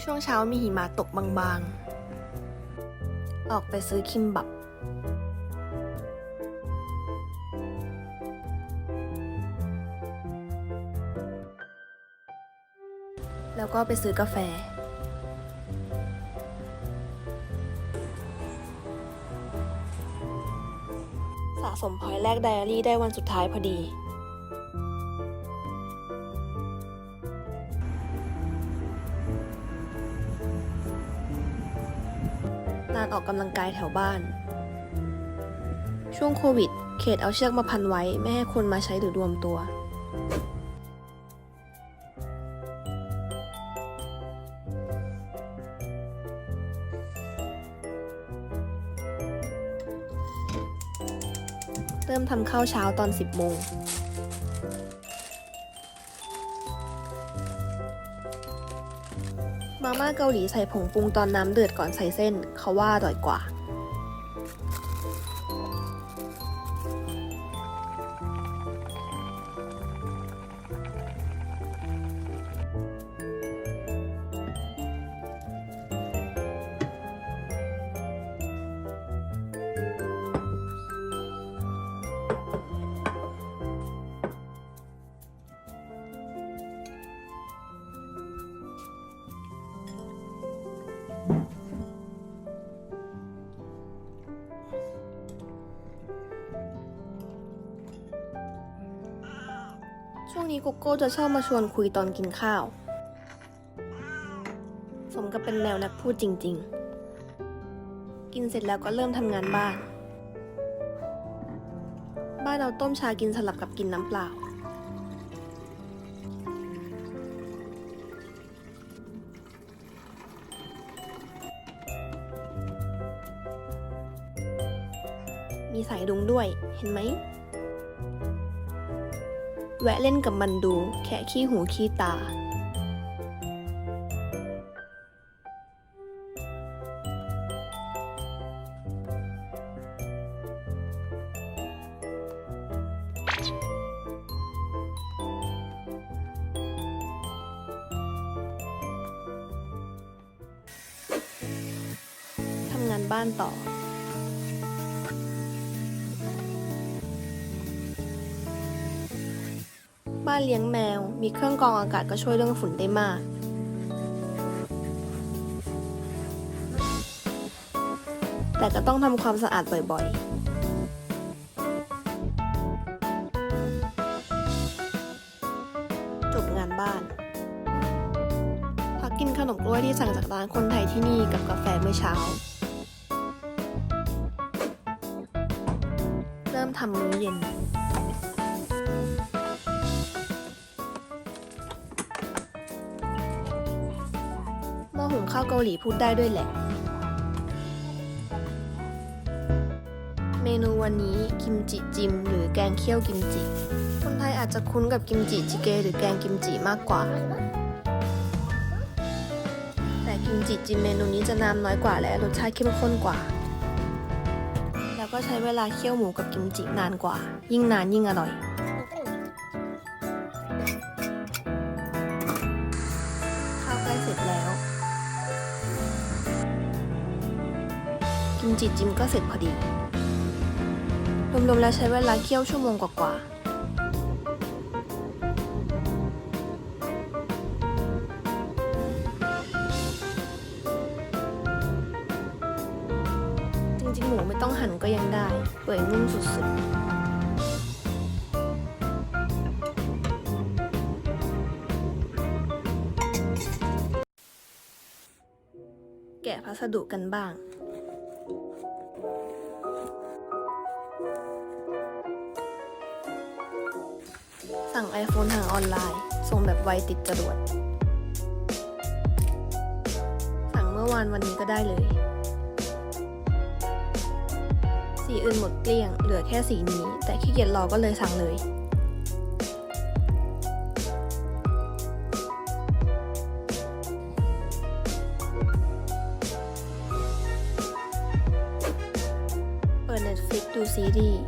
อช่วงเช้ามีหิมะตกบางๆ ออกไปซื้อคิมบับ แล้วก็ไปซื้อกาแฟสะสมพอยต์แลกไดอารี่ได้วันสุดท้ายพอดีานออกกำลังกายแถวบ้าน ช่วงโควิด เขตเอาเชือกมาพันไว้ ไม่ให้คนมาใช้หรือรวมตัว เริ่มทำข้าวเช้าตอน 10โมง มาม่าเกาหลีใส่ผงปรุงตอนน้ำเดือดก่อนใส่เส้น เขาว่าอร่อยกว่า ช่วงนี้โกโก้จะชอบมาชวนคุยตอนกินข้าว สมกับเป็นแนวนักพูดจริง ๆ กินเสร็จแล้วก็เริ่มทำงานบ้าน บ้านเราต้มชากินสลับกับกินน้ำเปล่า มีสายดุงด้วยเห็นไหม แวะเล่นกับมันดู แค่ขี้หูขี้ตา ทำงานบ้านต่อ บ้านเลี้ยงแมว มีเครื่องกรองอากาศก็ช่วยเรื่องฝุ่นได้มาก แต่ก็ต้องทำความสะอาดบ่อยๆจบงานบ้าน พักกินขนมกล้วยที่สั่งจากร้านคนไทยที่นี่กับกาแฟเมื่อเช้า เริ่มทำมื้อเย็น ข้าวเกาหลีพูดได้ด้วยแหละ เมนูวันนี้กิมจิจิม หรือแกงเคี่ยวกิมจิ คนไทยอาจจะคุ้นกับกิมจิจิเก หรือแกงกิมจิมากกว่า แต่กิมจิจิมเมนูนี้จะน้ำน้อยกว่าและรสชาติเข้มข้นกว่า แล้วก็ใช้เวลาเคี่ยวหมูกับกิมจินานกว่า ยิ่งนานยิ่งอร่อยข้าวใกล้เสร็จแล้ว กิมจิจิมก็เสร็จพอดี รวมๆแล้วใช้เวลาเคี่ยวชั่วโมงกว่าๆจริงๆหมูไม่ต้องหั่นก็ยังได้ เปื่อยนุ่มสุดๆแกะพัสดุกันบ้าง สั่ง iPhone ทางออนไลน์ ส่งแบบไวติดจรวด สั่งเมื่อวานวันนี้ก็ได้เลย สีอื่นหมดเกลี้ยง เหลือแค่สีนี้ แต่ขี้เกียจรอก็เลยสั่งเลย เปิด Netflix ดูซีรีส์